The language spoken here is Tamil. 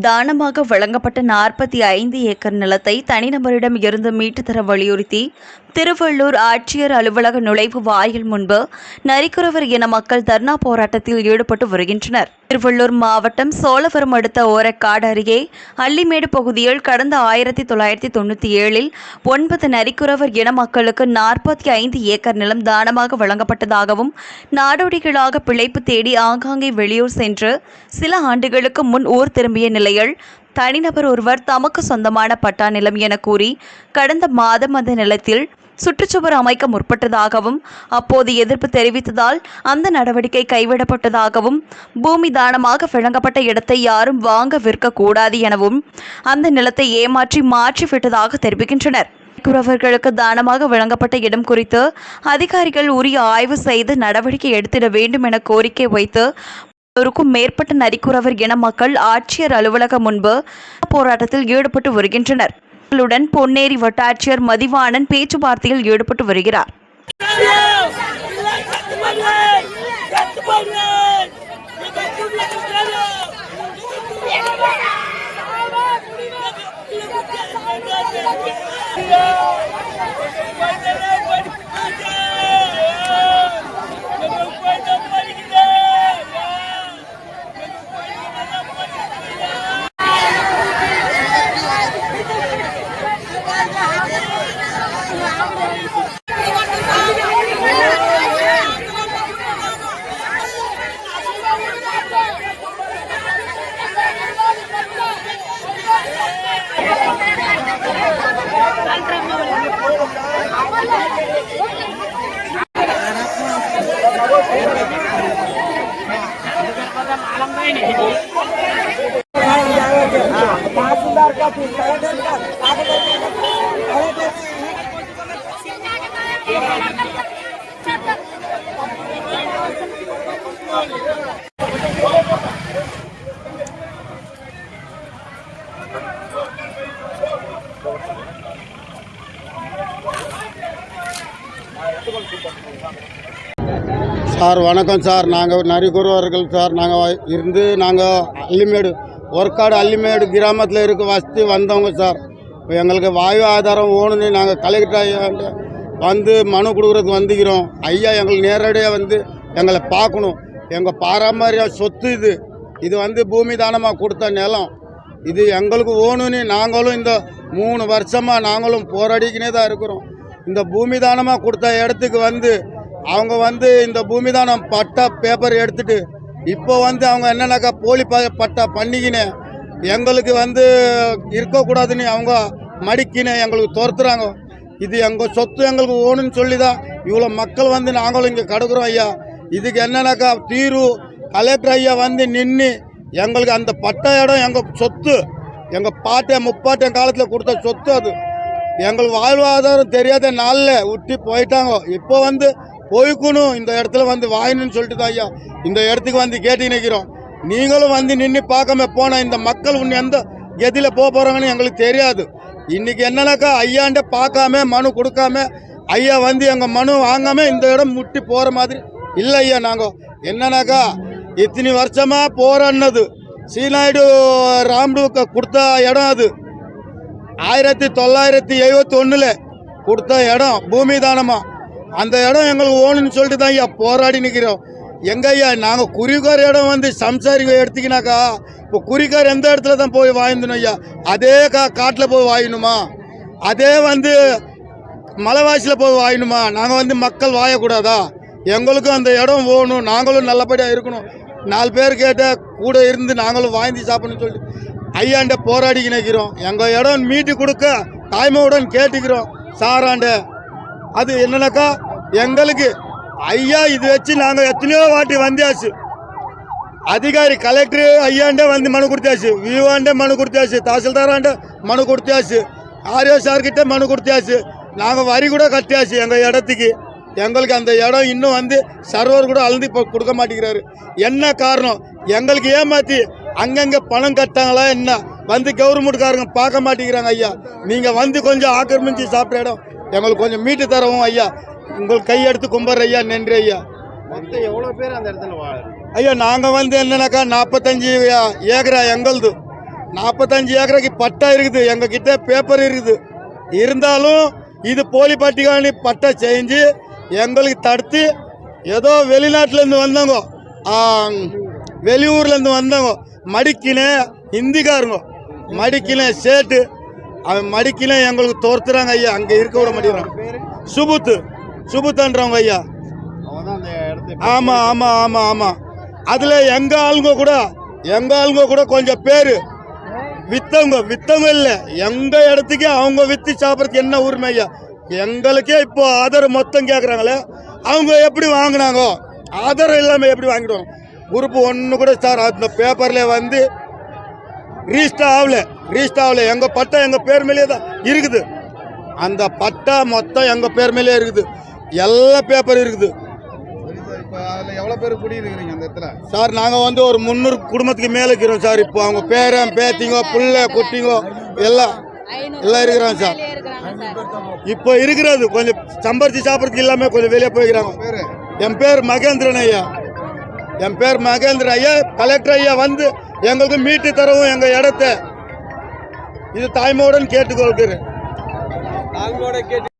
தானமாக வழங்கப்பட்ட நாற்பத்தி ஐந்து ஏக்கர் நிலத்தை தனிநபரிடம் இருந்து மீட்டுத்தர வலியுறுத்தி திருவள்ளூர் ஆட்சியர் அலுவலக நுழைவு வாயில் முன்பு நரிக்குறவர் இன மக்கள் தர்ணா போராட்டத்தில் ஈடுபட்டு வருகின்றனர். திருவள்ளூர் மாவட்டம் சோழவரம் அடுத்த ஓரக்காடு அருகே அள்ளிமேடு பகுதியில் கடந்த ஆயிரத்தி தொள்ளாயிரத்தி தொண்ணூற்றி ஏழில் ஒன்பது நரிக்குறவர் இன மக்களுக்கு நாற்பத்தி ஐந்து ஏக்கர் நிலம் தானமாக வழங்கப்பட்டதாகவும் நாடோடிகளாக பிழைப்பு தேடி ஆங்காங்கே வெளியூர் சென்று சில ஆண்டுகளுக்கு முன் ஊர் திரும்பிய நிலை நிலையில் தனிநபர் ஒருவர் தமக்கு சொந்தமான பட்டா நிலம் என கூறி கடந்த மாதம் அந்த நிலத்தில் சுற்றுச்சுவர் அமைக்க முற்பட்டதாகவும் அப்போது எதிர்ப்பு தெரிவித்ததால் அந்த நடவடிக்கை கைவிடப்பட்டதாகவும் பூமி தானமாக வழங்கப்பட்ட இடத்தை யாரும் வாங்க விற்கக்கூடாது எனவும் அந்த நிலத்தை ஏமாற்றி மாற்றி விட்டதாக தெரிவிக்கின்றனர். குறவர்களுக்கு தானமாக வழங்கப்பட்ட இடம் குறித்து அதிகாரிகள் உரிய ஆய்வு செய்து நடவடிக்கை எடுத்திட வேண்டும் என கோரிக்கை வைத்து நூறுக்கும் மேற்பட்ட நரிக்குறவர் இன மக்கள் ஆட்சியர் அலுவலகம் முன்பு போராட்டத்தில் ஈடுபட்டு வருகின்றனர். பொன்னேரி வட்டாட்சியர் மதிவாணன் பேச்சுவார்த்தையில் ஈடுபட்டு வருகிறார். சார் வணக்கம் சார். நாங்கள் நரிகுருவர்கள் சார். நாங்கள் இருந்து நாங்கள் அலிமேடு ஒர்க்காடு அள்ளிமேடு கிராமத்தில் இருக்க வசதி வந்தவங்க சார். இப்போ எங்களுக்கு வாயு ஆதாரம் ஓணுன்னு நாங்கள் கலெக்டர் ஐயாண்ட வந்து மனு கொடுக்குறதுக்கு வந்துக்கிறோம் ஐயா எங்களுக்கு நேரடியாக வந்து எங்களை பார்க்கணும். எங்கள் பாரம்பரிய சொத்து இது. இது வந்து பூமி தானமாக கொடுத்த நிலம். இது எங்களுக்கு ஓணுன்னு நாங்களும் இந்த மூணு வருஷமாக நாங்களும் போராடிக்கினே தான் இருக்கிறோம். இந்த பூமி தானமாக கொடுத்த இடத்துக்கு வந்து அவங்க வந்து இந்த பூமி தானம் பட்டா பேப்பர் எடுத்துகிட்டு இப்போ வந்து அவங்க என்னன்னாக்கா போலி ப பட்டா பண்ணிக்கின்னு எங்களுக்கு வந்து இருக்கக்கூடாதுன்னு அவங்க மடிக்கின்னு எங்களுக்கு துரத்துறாங்க. இது எங்கள் சொத்து எங்களுக்கு ஓணுன்னு சொல்லி தான் இவ்வளோ மக்கள் வந்து நாங்களும் இங்கே கிடக்குறோம் ஐயா. இதுக்கு என்னன்னாக்கா தீர்வு? கலெக்டர் ஐயா வந்து நின்று எங்களுக்கு அந்த பட்ட இடம் எங்கள் சொத்து எங்கள் பாட்டன் முப்பாட்டன் காலத்தில் கொடுத்த சொத்து அது. எங்களுக்கு வாழ்வாதாரம் தெரியாத நாளில் விட்டு போயிட்டாங்க. இப்போ வந்து போய்க்கணும். இந்த இடத்துல வந்து வாயணும்னு சொல்லிட்டு தான் ஐயா. இந்த இடத்துக்கு வந்து கேட்டு நிற்கிறோம் நீங்களும் வந்து நின்று பார்க்காம போன இந்த மக்கள் உன்னை எந்த கதியில் போக போகிறாங்கன்னு எங்களுக்கு தெரியாது. இன்றைக்கி என்னன்னாக்கா ஐயாண்ட பார்க்காம மனு கொடுக்காம ஐயா வந்து எங்கள் மனு வாங்காம இந்த இடம் முட்டி போகிற மாதிரி இல்லை ஐயா நாங்கள் என்னன்னாக்கா இத்தனை வருஷமா போராடினது. சீனாயுடு ராம்டுக்கு கொடுத்த இடம் அது. ஆயிரத்தி தொள்ளாயிரத்தி எழுபத்தி ஒன்றில் கொடுத்த இடம் பூமி தானமாக அந்த இடம் எங்களுக்கு ஓணுன்னு சொல்லிட்டு தான் ஐயா போராடி நிற்கிறோம் எங்கய்யா நாங்கள் குறிக்கார் இடம் வந்து சம்சாரிக்க எடுத்தீங்கனாக்கா இப்போ குறிக்கார் எந்த இடத்துல தான் போய் வாங்கிடணும் ஐயா? அதே கா காட்டில் போய் வாங்கணுமா அதே வந்து மலைவாசியில் போய் வாங்கணுமா நாங்கள் வந்து மக்கள் வாயக்கூடாதா? எங்களுக்கும் அந்த இடம் போகணும் நாங்களும் நல்லபடியாக இருக்கணும். நாலு பேர் கேட்டால் கூட இருந்து நாங்களும் வாங்கி சாப்பிடணும்னு சொல்லிட்டு ஐயாண்ட போராடிக்கு நிற்கிறோம் எங்கள் இடம் மீட்டு கொடுக்க தாய்மையுடன் கேட்டுக்கிறோம். சாராண்ட அது என்னன்னாக்கா எங்களுக்கு ஐயா இது வச்சு நாங்கள் எத்தனையோ வாட்டி வந்தாச்சு அதிகாரி கலெக்டர் ஐயாண்ட வந்து மனு கொடுத்தாச்சு. விவாண்ட மனு கொடுத்தாச்சு. தாசில்தாராண்ட மனு கொடுத்தாச்சு. ஆர்யோ சார்கிட்ட மனு கொடுத்தாச்சு. நாங்கள் வரி கூட கட்டியாச்சு எங்கள் இடத்துக்கு. எங்களுக்கு அந்த இடம் இன்னும் வந்து சர்வர் கூட அழுந்து இப்போ கொடுக்க மாட்டேங்கிறாரு. என்ன காரணம்? எங்களுக்கு ஏமாற்றி அங்கங்கே பணம் கட்டாங்களா என்ன? வந்து கவர்மெண்ட்காரங்க பார்க்க மாட்டேங்கிறாங்க ஐயா. நீங்கள் வந்து கொஞ்சம் ஆக்கிரமிச்சு சாப்பிட்ற இடம் எங்களுக்கு கொஞ்சம் மீட்டு தரவும் ஐயா. உங்களுக்கு கையெடுத்து கும்பிட்ற ஐயா நன்றி ஐயா. மொத்தம் எவ்வளோ பேர் அந்த இடத்துல வாழ ஐயா நாங்கள் வந்து என்னன்னாக்கா நாற்பத்தஞ்சு ஏக்கரா எங்களுது. நாற்பத்தஞ்சு ஏக்கருக்கு பட்டா இருக்குது எங்ககிட்ட பேப்பர் இருக்குது. இருந்தாலும் இது போலி பட்டிகாணி பட்டா செஞ்சு எங்களுக்கு தடுத்து ஏதோ வெளிநாட்டிலேருந்து வந்தவங்க வெளியூர்லேருந்து வந்தவங்க மடிக்கின ஹிந்திக்காரங்க மடிக்கின சேட்டு அவன் மடிக்கின எங்களுக்கு தோர்த்துறாங்க ஐயா. அங்கே இருக்க விட மாட்டேங்கிறான். சுபுத்து. சுபுத்தன்றவங்க ஐயா. ஆமாம் ஆமாம் ஆமாம் ஆமாம் அதில் எங்கள் ஆளுங்க கூட எங்கள் ஆளுங்க கூட கொஞ்சம் பேர். வித்தவங்க வித்தவங்க இல்லை. எங்கள் இடத்துக்கு அவங்க வித்து சாப்பிட்றதுக்கு என்ன உரிமை ஐயா? எங்களுக்கே இப்போ ஆதாரம் மொத்தம் கேட்குறாங்களே அவங்க எப்படி வாங்கினாங்க? ஆதாரம் இல்லாமல் எப்படி வாங்கிடுவாங்க? குரூப் ஒன்று கூட சார் அந்த பேப்பரில் வந்து ரீஸ்டர் ஆகல ரீஸ்டர் ஆகல எங்கள் பட்டா எங்கள் பேர் மேலேயே தான் இருக்குது. அந்த பட்டா மொத்தம் எங்கள் பேர் மேலேயே இருக்குது. எல்லா பேப்பர் இருக்குது. அதில் எவ்வளோ பேர் குடியிருக்கிறீங்க அந்த இடத்துல சார் நாங்கள் வந்து ஒரு முந்நூறு குடும்பத்துக்கு மேலே இருக்கிறோம் சார். இப்போ அவங்க பேரன் பேத்திங்கோ புள்ள குட்டிங்கோ எல்லாம் எல்லாம் இருக்கிறாங்க சார். இப்போ இருக்கிறது கொஞ்சம் சம்பாரிச்சு சாப்பிட்றதுக்கு இல்லாமல் கொஞ்சம் வெளியே போய்க்கிறாங்க. என் பேர் மகேந்திரன் ஐயா. என் பேர் மகேந்திரன் ஐயா கலெக்டர் ஐயா வந்து எங்களுக்கு மீட்டு தரவும் எங்கள் இடத்த. இது தாய்மோடன் கேட்டுக்கொள்கிறேன். நாங்களோட கேட்டு